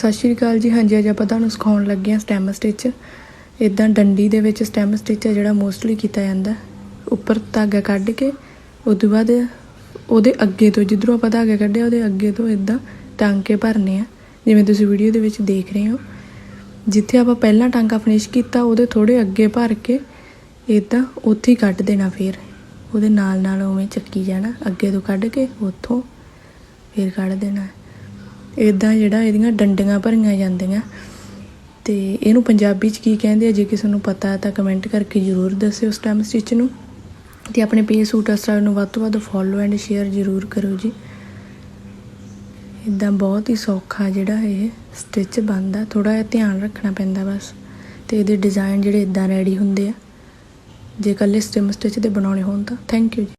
ਸਤਿ ਸ਼੍ਰੀ ਅਕਾਲ ਜੀ। ਹਾਂਜੀ, ਅੱਜ ਆਪਾਂ ਤੁਹਾਨੂੰ ਸਿਖਾਉਣ ਲੱਗੇ ਹਾਂ ਸਟੈਮ ਸਟਿਚ ਇਦਾਂ ਡੰਡੀ ਦੇ ਵਿੱਚ ਸਟੈਮ ਸਟਿਚ ਹੈ ਜਿਹੜਾ ਮੋਸਟਲੀ ਕੀਤਾ ਜਾਂਦਾ। ਉੱਪਰ ਧਾਗਾ ਕੱਢ ਕੇ ਉਸ ਤੋਂ ਬਾਅਦ ਉਹਦੇ ਅੱਗੇ ਤੋਂ ਜਿੱਧਰੋਂ ਆਪਾਂ ਧਾਗਾ ਕੱਢਿਆ, ਉਹਦੇ ਅੱਗੇ ਤੋਂ ਇਦਾਂ ਟਾਂਕੇ ਭਰਨੇ ਆ। ਜਿਵੇਂ ਤੁਸੀਂ ਵੀਡੀਓ ਦੇ ਵਿੱਚ ਦੇਖ ਰਹੇ ਹੋ। ਜਿੱਥੇ ਆਪਾਂ ਪਹਿਲਾਂ ਟਾਂਕਾ ਫਿਨਿਸ਼ ਕੀਤਾ, ਉਹਦੇ ਥੋੜੇ ਅੱਗੇ ਭਰ ਕੇ ਇਦਾਂ ਉੱਥੇ ਹੀ ਕੱਢ ਦੇਣਾ ਫਿਰ। ਉਹਦੇ ਨਾਲ ਨਾਲ ਉਵੇਂ ਚੱਕੀ ਜਾਣਾ, ਅੱਗੇ ਤੋਂ ਕੱਢ ਕੇ ਉੱਥੋਂ ਫਿਰ ਕੱਢ ਦੇਣਾ। ਇਦਾਂ ਜਿਹੜਾ ਇਹਦੀਆਂ ਡੰਡੀਆਂ ਭਰੀਆਂ ਜਾਂਦੀਆਂ। ਤੇ ਇਹਨੂੰ ਪੰਜਾਬੀ ਚ ਕੀ ਕਹਿੰਦੇ ਆ? ਜੇ ਕਿਸੇ ਨੂੰ ਪਤਾ ਤਾਂ ਕਮੈਂਟ ਕਰਕੇ ਜਰੂਰ ਦੱਸਿਓ ਸਟੈਮ ਸਟਿਚ ਨੂੰ। ਤੇ ਆਪਣੇ ਪੇਜ ਸੂਟ ਸਟਾਈਲ ਨੂੰ ਵੱਧ ਤੋਂ ਵੱਧ ਫੋਲੋ ਐਂਡ ਸ਼ੇਅਰ ਜਰੂਰ ਕਰੋ ਜੀ। ਇਦਾਂ ਬਹੁਤ ਹੀ ਸੌਖਾ ਜਿਹੜਾ ਇਹ ਸਟਿਚ ਬਣਦਾ। ਥੋੜਾ ਜਿਹਾ ਧਿਆਨ ਰੱਖਣਾ ਪੈਂਦਾ ਬਸ। ਤੇ ਇਹਦੇ ਡਿਜ਼ਾਈਨ ਜਿਹੜੇ ਇਦਾਂ ਰੈਡੀ ਹੁੰਦੇ ਆ। ਜੇ ਕੱਲੇ ਸਟਿਮ ਸਟਿਚ ਦੇ ਬਣਾਉਣੇ ਹੋਣ ਤਾਂ ਥੈਂਕ ਯੂ ਜੀ।